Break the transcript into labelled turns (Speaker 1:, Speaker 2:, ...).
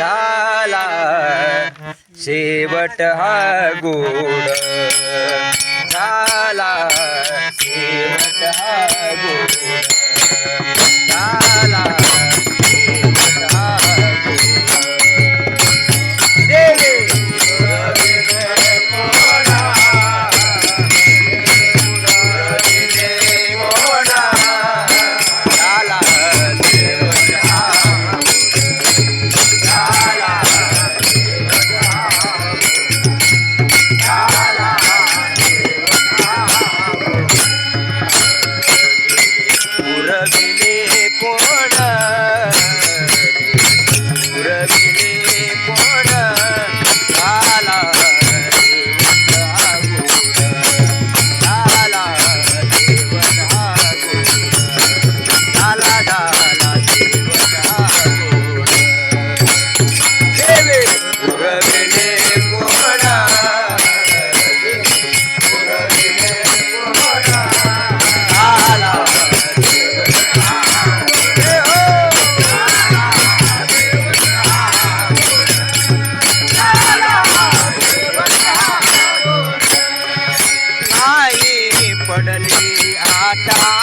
Speaker 1: झाला. शेवट हा गोड झाला. शेवट हा गोड
Speaker 2: った。